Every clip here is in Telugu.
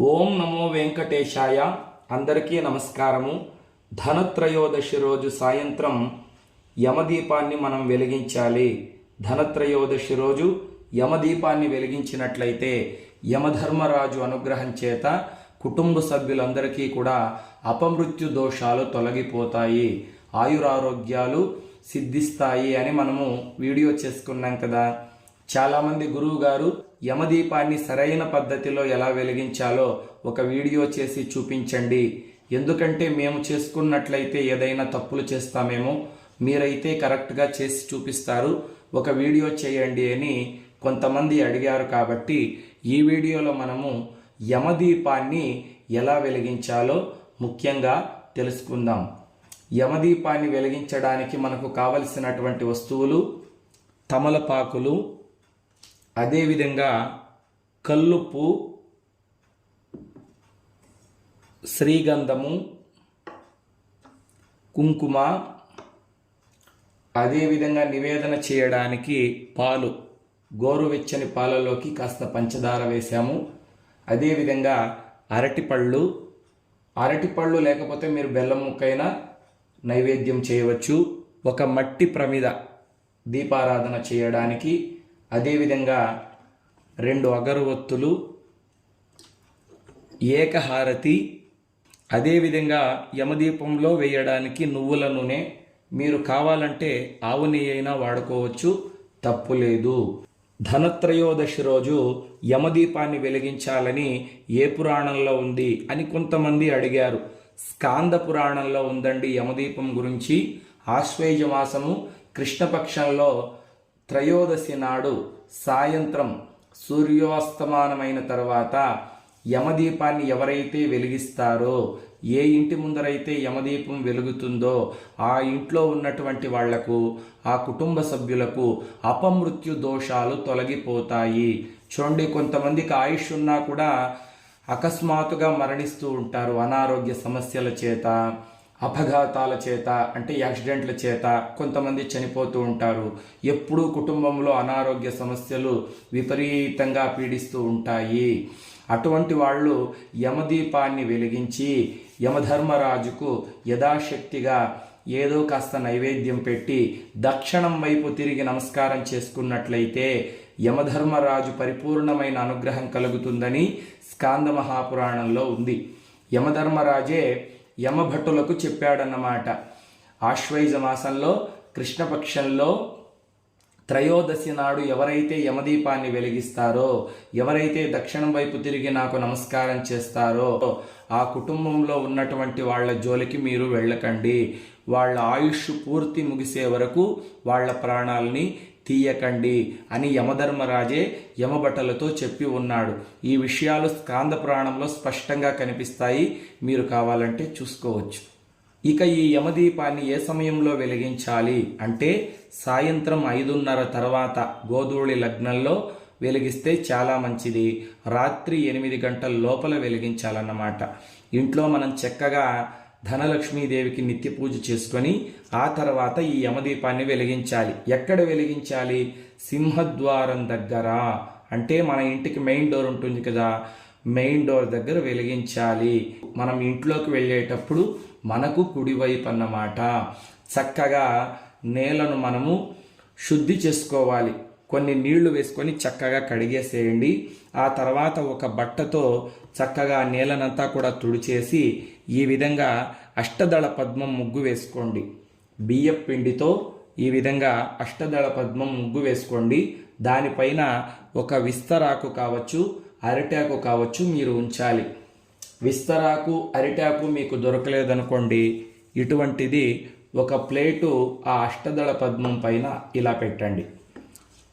ఓం నమో వెంకటేశాయ. అందరికీ నమస్కారము. ధనత్రయోదశి రోజు సాయంత్రం యమదీపాన్ని మనం వెలిగించాలి. ధనత్రయోదశి రోజు యమదీపాన్ని వెలిగించినట్లయితే యమధర్మరాజు అనుగ్రహం చేత కుటుంబ సభ్యులందరికీ కూడా అపమృత్యు దోషాలు తొలగిపోతాయి. ఆయురారోగ్యాలు సిద్ధిస్తాయి అని మనము వీడియో చేసుకున్నాం కదా. చాలామంది గురువు గారు యమదీపాన్ని సరైన పద్ధతిలో ఎలా వెలిగించాలో ఒక వీడియో చేసి చూపించండి. ఎందుకంటే మేము చేసుకున్నట్లయితే ఏదైనా తప్పులు చేస్తామేమో మీరైతే కరెక్ట్గా చేసి చూపిస్తారు. ఒక వీడియో చేయండి అని కొంతమంది అడిగారు కాబట్టి ఈ వీడియోలో మనము యమదీపాన్ని ఎలా వెలిగించాలో ముఖ్యంగా తెలుసుకుందాం. యమదీపాన్ని వెలిగించడానికి మనకు కావలసినటువంటి వస్తువులు తమలపాకులు అదేవిధంగా కల్లుప్పు శ్రీగంధము కుంకుమ అదేవిధంగా నివేదన చేయడానికి పాలు గోరువెచ్చని పాలలోకి కాస్త పంచదార వేశాము. అదేవిధంగా అరటిపళ్ళు అరటిపళ్ళు లేకపోతే మీరు బెల్లం ముక్కైనా నైవేద్యం చేయవచ్చు. ఒక మట్టి ప్రమిద దీపారాధన చేయడానికి అదేవిధంగా రెండు అగరవత్తులు ఏకహారతి అదేవిధంగా యమదీపంలో వేయడానికి నువ్వుల నూనె. మీరు కావాలంటే ఆవు నెయ్యి అయినా వాడుకోవచ్చు. తప్పు లేదు. ధనత్రయోదశి రోజు యమదీపాన్ని వెలిగించాలని ఏ పురాణంలో ఉంది అని కొంతమంది అడిగారు. స్కాంద పురాణంలో ఉందండి యమదీపం గురించి. ఆశ్వేజ మాసము కృష్ణపక్షంలో త్రయోదశి నాడు సాయంత్రం సూర్యోస్తమానమైన తర్వాత యమదీపాన్ని ఎవరైతే వెలిగిస్తారో ఏ ఇంటి ముందరైతే యమదీపం వెలుగుతుందో ఆ ఇంట్లో ఉన్నటువంటి వాళ్ళకు ఆ కుటుంబ సభ్యులకు అపమృత్యు దోషాలు తొలగిపోతాయి. చూడండి కొంతమందికి ఆయుష్ ఉన్నా కూడా అకస్మాత్తుగా మరణిస్తూ ఉంటారు అనారోగ్య సమస్యల చేత. అపఘాతాల చేత అంటే యాక్సిడెంట్ల చేత కొంతమంది చనిపోతూ ఉంటారు. ఎప్పుడూ కుటుంబంలో అనారోగ్య సమస్యలు విపరీతంగా పీడిస్తూ ఉంటాయి. అటువంటి వాళ్ళు యమదీపాన్ని వెలిగించి యమధర్మరాజుకు యథాశక్తిగా ఏదో కాస్త నైవేద్యం పెట్టి దక్షిణం వైపు తిరిగి నమస్కారం చేసుకున్నట్లయితే యమధర్మరాజు పరిపూర్ణమైన అనుగ్రహం కలుగుతుందని స్కాంద మహాపురాణంలో ఉంది. యమధర్మరాజే యమభటులకు చెప్పాడన్నమాట. ఆశ్వైజ మాసంలో కృష్ణపక్షంలో త్రయోదశి నాడు ఎవరైతే యమదీపాన్ని వెలిగిస్తారో ఎవరైతే దక్షిణం వైపు తిరిగి నాకు నమస్కారం చేస్తారో ఆ కుటుంబంలో ఉన్నటువంటి వాళ్ళ జోలికి మీరు వెళ్ళకండి. వాళ్ళ ఆయుష్ పూర్తి ముగిసే వరకు వాళ్ళ ప్రాణాలని తీయకండి అని యమధర్మరాజే యమభటలతో చెప్పి ఉన్నాడు. ఈ విషయాలు స్కాంద పురాణంలో స్పష్టంగా కనిపిస్తాయి. మీరు కావాలంటే చూసుకోవచ్చు. ఇక ఈ యమదీపాన్ని ఏ సమయంలో వెలిగించాలి అంటే సాయంత్రం ఐదున్నర తర్వాత గోధూళి లగ్నంలో వెలిగిస్తే చాలా మంచిది. రాత్రి ఎనిమిది గంటల లోపల వెలిగించాలన్నమాట. ఇంట్లో మనం చక్కగా ధనలక్ష్మీదేవికి నిత్య పూజ చేసుకొని ఆ తర్వాత ఈ యమదీపాన్ని వెలిగించాలి. ఎక్కడ వెలిగించాలి? సింహద్వారం దగ్గర. అంటే మన ఇంటికి మెయిన్ డోర్ ఉంటుంది కదా మెయిన్ డోర్ దగ్గర వెలిగించాలి. మనం ఇంట్లోకి వెళ్ళేటప్పుడు మనకు కుడివైపు అన్నమాట చక్కగా నేలను మనము శుద్ధి చేసుకోవాలి. కొన్ని నీళ్ళు వేసుకొని చక్కగా కడిగేసేయండి. ఆ తర్వాత ఒక బట్టతో చక్కగా నేలనంతా కూడా తుడిచేసి ఈ విధంగా అష్టదళ పద్మం ముగ్గు వేసుకోండి. బియ్యం పిండితో ఈ విధంగా అష్టదళ పద్మం ముగ్గు వేసుకోండి. దానిపైన ఒక విస్తరాకు కావచ్చు అరిటాకు కావచ్చు మీరు ఉంచాలి. విస్తరాకు అరిటాకు మీకు దొరకలేదనుకోండి. ఇటువంటిది ఒక ప్లేటు ఆ అష్టదళ పద్మం పైన ఇలా పెట్టండి.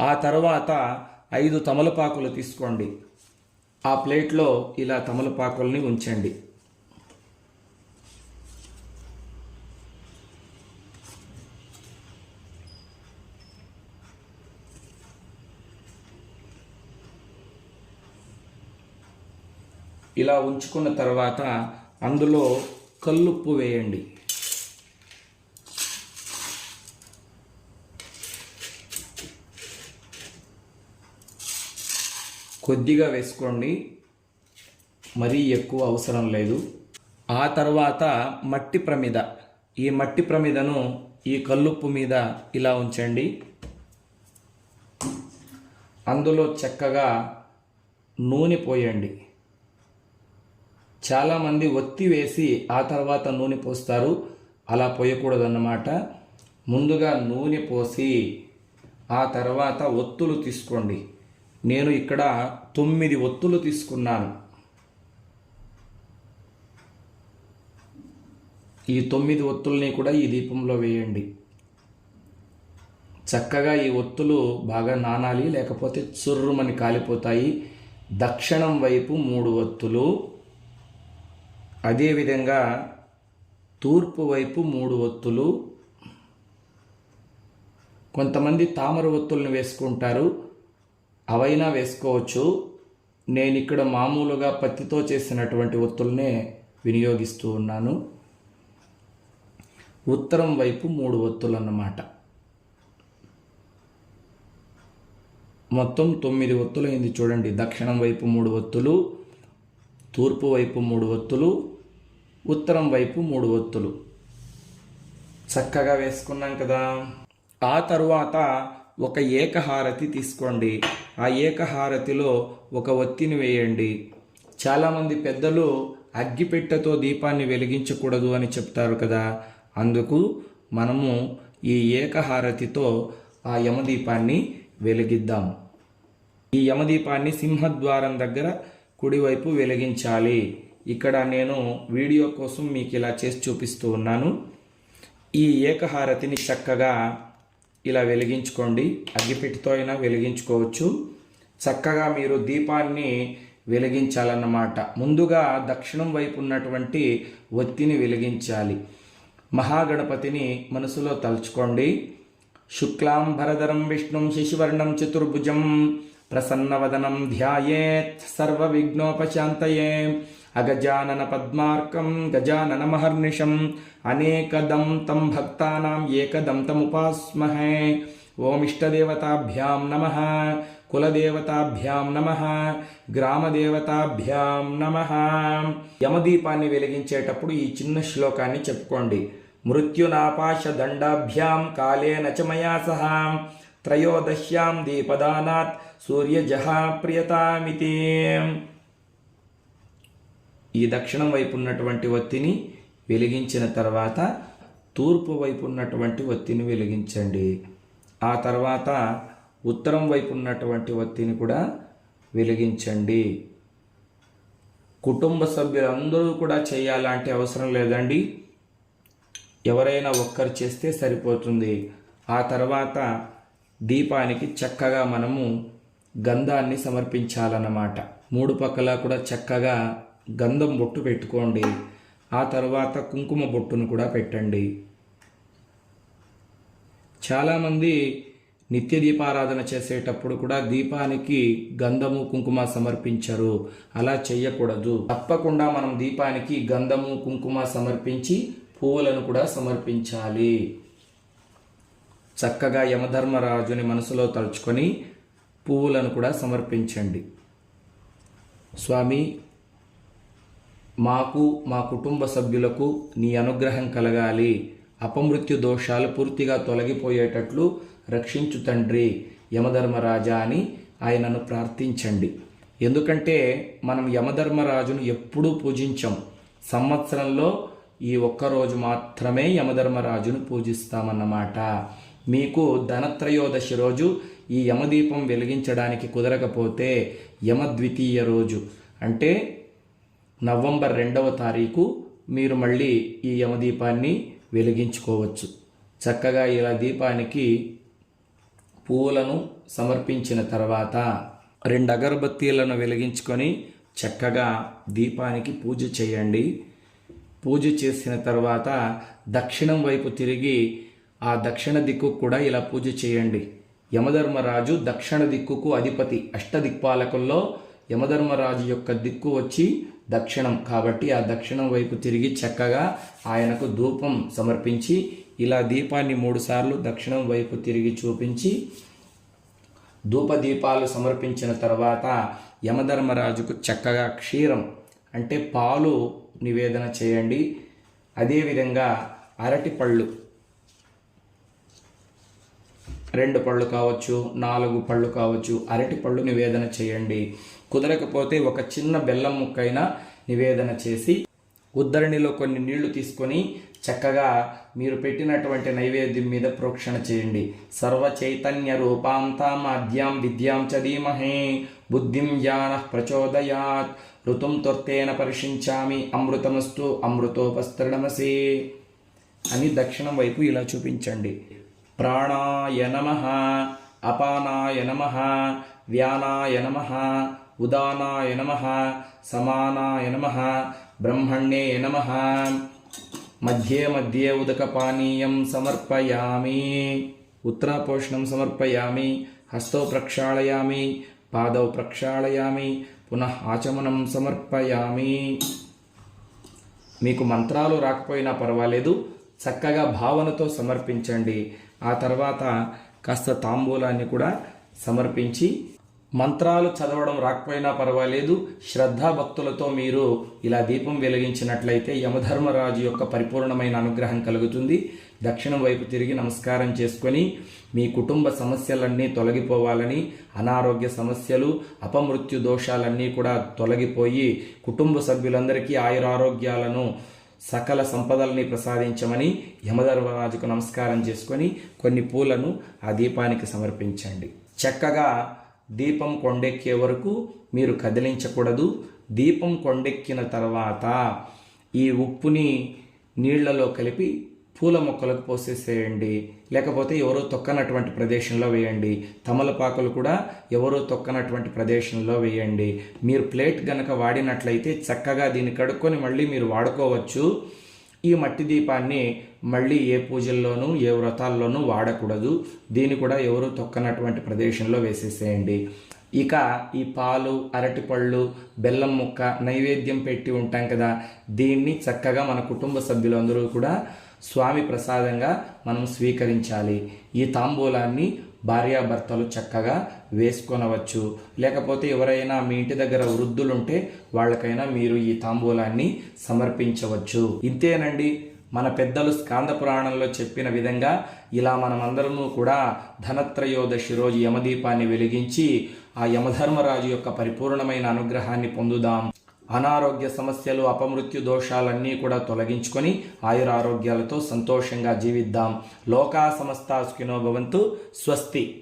ఆ తర్వాత ఐదు తమలపాకులు తీసుకోండి. ఆ ప్లేట్లో ఇలా తమలపాకుల్ని ఉంచండి. ఇలా ఉంచుకున్న తర్వాత అందులో కల్లుప్పు వేయండి. కొద్దిగా వేసుకోండి. మరీ ఎక్కువ అవసరం లేదు. ఆ తర్వాత మట్టి ప్రమిద. ఈ మట్టి ప్రమిదను ఈ కల్లుప్పు మీద ఇలా ఉంచండి. అందులో చక్కగా నూనె పోయండి. చాలామంది ఒత్తి వేసి ఆ తర్వాత నూనె పోస్తారు. అలా పోయకూడదన్నమాట. ముందుగా నూనె పోసి ఆ తర్వాత ఒత్తులు తీసుకోండి. నేను ఇక్కడ తొమ్మిది ఒత్తులు తీసుకున్నాను. ఈ తొమ్మిది ఒత్తుల్ని కూడా ఈ దీపంలో వేయండి. చక్కగా ఈ ఒత్తులు బాగా నానాలి లేకపోతే చుర్రుమని కాలిపోతాయి. దక్షిణం వైపు మూడు ఒత్తులు. అదేవిధంగా తూర్పు వైపు మూడు ఒత్తులు. కొంతమంది తామర ఒత్తుల్ని వేసుకుంటారు. అవైనా వేసుకోవచ్చు. నేను ఇక్కడ మామూలుగా పత్తితో చేసినటువంటి ఒత్తుల్నే వినియోగిస్తూ ఉన్నాను. ఉత్తరం వైపు మూడు ఒత్తులు అన్నమాట మొత్తం తొమ్మిది ఒత్తులైంది చూడండి. దక్షిణం వైపు మూడు ఒత్తులు తూర్పు వైపు మూడు ఒత్తులు ఉత్తరం వైపు మూడు ఒత్తులు. చక్కగా వేసుకున్నాం కదా. ఆ తరువాత ఒక ఏకహారతి తీసుకోండి. ఆ ఏకహారతిలో ఒక ఒత్తిని వేయండి. చాలామంది పెద్దలు అగ్గిపెట్టెతో దీపాన్ని వెలిగించకూడదు అని చెప్తారు కదా. అందుకు మనము ఈ ఏకహారతితో ఆ యమదీపాన్ని వెలిగిద్దాం. ఈ యమదీపాన్ని సింహద్వారం దగ్గర కుడివైపు వెలిగించాలి. ఇక్కడ నేను వీడియో కోసం మీకు ఇలా చేసి చూపిస్తూ ఉన్నాను. ఈ ఏకహారతిని చక్కగా ఇలా వెలిగించుకోండి. అగ్గిపెట్టితో అయినా వెలిగించుకోవచ్చు. చక్కగా మీరు దీపాన్ని వెలిగించాలన్నమాట. ముందుగా దక్షిణం వైపు ఉన్నటువంటి ఒత్తిని వెలిగించాలి. మహాగణపతిని మనసులో తలుచుకోండి. శుక్లాం భరధరం విష్ణుం శశివర్ణం చతుర్భుజం ప్రసన్నవదనం ధ్యాయేత్ సర్వ విఘ్నోపశాంతయే అగజానన పద్మార్కం గజానన మహర్నిషం అనేకదం తం భక్తానాం ఏకదం తముపాస్మహే ఓమిష్టదేవతాభ్యాం నమ కులదేవతాభ్యాం నమ గ్రామదేవతాభ్యాం నమ యమదీపాన్ని వెలిగించేటప్పుడు ఈ చిన్న శ్లోకాన్ని చెప్పుకోండి. మృత్యునాపాశ దండాభ్యాం కాలేన చ మయా సహ। త్రయోదశ్యాం దీపదానాత్ సూర్యజహ ప్రియతామితి. ఈ దక్షిణం వైపు ఉన్నటువంటి ఒత్తిని వెలిగించిన తర్వాత తూర్పు వైపు ఉన్నటువంటి ఒత్తిని వెలిగించండి. ఆ తర్వాత ఉత్తరం వైపు ఉన్నటువంటి ఒత్తిని కూడా వెలిగించండి. కుటుంబ సభ్యులందరూ కూడా చేయాలంటే అవసరం లేదండి. ఎవరైనా ఒక్కరు చేస్తే సరిపోతుంది. ఆ తర్వాత దీపానికి చక్కగా మనము గంధాన్ని సమర్పించాలన్నమాట. మూడు పక్కల కూడా చక్కగా గంధం బొట్టు పెట్టుకోండి. ఆ తర్వాత కుంకుమ బొట్టును కూడా పెట్టండి. చాలామంది నిత్య దీపారాధన చేసేటప్పుడు కూడా దీపానికి గంధము కుంకుమ సమర్పించరు. అలా చేయకూడదు తప్పకుండా మనం దీపానికి గంధము కుంకుమ సమర్పించి పువ్వులను కూడా సమర్పించాలి. చక్కగా యమధర్మరాజుని మనసులో తలుచుకొని పువ్వులను కూడా సమర్పించండి. స్వామి మాకు మా కుటుంబ సభ్యులకు నీ అనుగ్రహం కలగాలి. అపమృత్యు దోషాలు పూర్తిగా తొలగిపోయేటట్లు రక్షించు తండ్రి యమధర్మరాజా అని ఆయనను ప్రార్థించండి. ఎందుకంటే మనం యమధర్మరాజును ఎప్పుడూ పూజించం. సంవత్సరంలో ఈ ఒక్కరోజు మాత్రమే యమధర్మరాజును పూజిస్తామన్నమాట. మీకు ధనత్రయోదశి రోజు ఈ యమదీపం వెలిగించడానికి కుదరకపోతే యమద్వితీయ రోజు. అంటే నవంబర్ రెండవ తారీఖు మీరు మళ్ళీ ఈ యమదీపాన్ని వెలిగించుకోవచ్చు. చక్కగా ఇలా దీపానికి పువ్వులను సమర్పించిన తర్వాత రెండు అగరబత్తీలను వెలిగించుకొని చక్కగా దీపానికి పూజ చేయండి. పూజ చేసిన తర్వాత దక్షిణం వైపు తిరిగి ఆ దక్షిణ దిక్కు కూడా ఇలా పూజ చేయండి. యమధర్మరాజు దక్షిణ దిక్కుకు అధిపతి అష్టదిక్పాలకుల్లో యమధర్మరాజు యొక్క దిక్కు వచ్చి దక్షిణం. కాబట్టి ఆ దక్షిణం వైపు తిరిగి చక్కగా ఆయనకు ధూపం సమర్పించి ఇలా దీపాన్ని మూడుసార్లు దక్షిణం వైపు తిరిగి చూపించి ధూపదీపాలు సమర్పించిన తర్వాత యమధర్మరాజుకు చక్కగా క్షీరం అంటే పాలు నివేదన చేయండి. అదేవిధంగా అరటిపళ్ళు రెండు పళ్ళు కావచ్చు నాలుగు పళ్ళు కావచ్చు అరటి పళ్ళు నివేదన చేయండి. కుదరకపోతే ఒక చిన్న బెల్లం ముక్కైనా నివేదన చేసి ఉద్దరణిలో కొన్ని నీళ్ళు తీసుకొని చక్కగా మీరు పెట్టినటువంటి నైవేద్యం మీద ప్రోక్షణ చేయండి. సర్వ చైతన్య రూపాంతాం అద్యాం విద్యాం చదీమహే బుద్ధిం జ్ఞాన ప్రచోదయాత్. ఋతుం తొర్తేన పరిశించామి. అమృతమస్తు అమృతోపస్తరణమసే. అని దక్షిణం వైపు ఇలా చూపించండి. ప్రాణాయ నమ అపానాయ నమ వ్యానాయ నమ ఉదానాయ నమ సమానాయ నమ బ్రహ్మణ్యే నమ. మధ్యే మధ్యే ఉదకపానీయం సమర్పయామి. ఉత్తరాపోషణం సమర్పయామి. హస్తో ప్రక్షాళయామి. పాదౌ ప్రక్షాళయామి. పునః ఆచమనం సమర్పయామి. మీకు మంత్రాలు రాకపోయినా పర్వాలేదు. చక్కగా భావనతో సమర్పించండి. ఆ తర్వాత కాస్త తాంబూలాన్ని కూడా సమర్పించి మంత్రాలు చదవడం రాకపోయినా పర్వాలేదు శ్రద్ధాభక్తులతో మీరు ఇలా దీపం వెలిగించినట్లయితే యమధర్మరాజు యొక్క పరిపూర్ణమైన అనుగ్రహం కలుగుతుంది. దక్షిణం వైపు తిరిగి నమస్కారం చేసుకొని మీ కుటుంబ సమస్యలన్నీ తొలగిపోవాలని అనారోగ్య సమస్యలు అపమృత్యు దోషాలన్నీ కూడా తొలగిపోయి కుటుంబ సభ్యులందరికీ ఆయురారోగ్యాలను సకల సంపదల్ని ప్రసాదించమని యమధర్మరాజుకు నమస్కారం చేసుకొని కొన్ని పూలను ఆ దీపానికి సమర్పించండి. చక్కగా దీపం కొండెక్కే వరకు మీరు కదిలించకూడదు. దీపం కొండెక్కిన తర్వాత ఈ ఉప్పుని నీళ్ళలో కలిపి పూల మొక్కలకు పోసేసేయండి. లేకపోతే ఎవరో తొక్కనటువంటి ప్రదేశంలో వేయండి. తమలపాకులు కూడా ఎవరో తొక్కనటువంటి ప్రదేశంలో వేయండి. మీరు ప్లేట్ గనక వాడినట్లయితే చక్కగా దీన్ని కడుక్కొని మళ్ళీ మీరు వాడుకోవచ్చు. ఈ మట్టి దీపాన్ని మళ్ళీ ఏ పూజల్లోనూ ఏ వ్రతాల్లోనూ వాడకూడదు. దీన్ని కూడా ఎవరు తొక్కనటువంటి ప్రదేశంలో వేసేసేయండి. ఇక ఈ పాలు అరటిపళ్ళు బెల్లం ముక్క నైవేద్యం పెట్టి ఉంటాం కదా. దీన్ని చక్కగా మన కుటుంబ సభ్యులందరూ కూడా స్వామి ప్రసాదంగా మనం స్వీకరించాలి. ఈ తాంబూలాన్ని భార్యాభర్తలు చక్కగా వేసుకొనవచ్చు. లేకపోతే ఎవరైనా మీ ఇంటి దగ్గర వృద్ధులుంటే వాళ్ళకైనా మీరు ఈ తాంబూలాన్ని సమర్పించవచ్చు. ఇంతేనండి. మన పెద్దలు స్కాంద పురాణంలో చెప్పిన విధంగా ఇలా మనమందరము కూడా ధనత్రయోదశి రోజు యమదీపాన్ని వెలిగించి ఆ యమధర్మరాజు యొక్క పరిపూర్ణమైన అనుగ్రహాన్ని పొందుదాం. అనారోగ్య సమస్యలు అపమృత్యు దోషాలన్నీ కూడా తొలగించుకొని ఆయురారోగ్యాలతో సంతోషంగా జీవిద్దాం. లోకా సమస్త సుఖినో భవంతు స్వస్తి.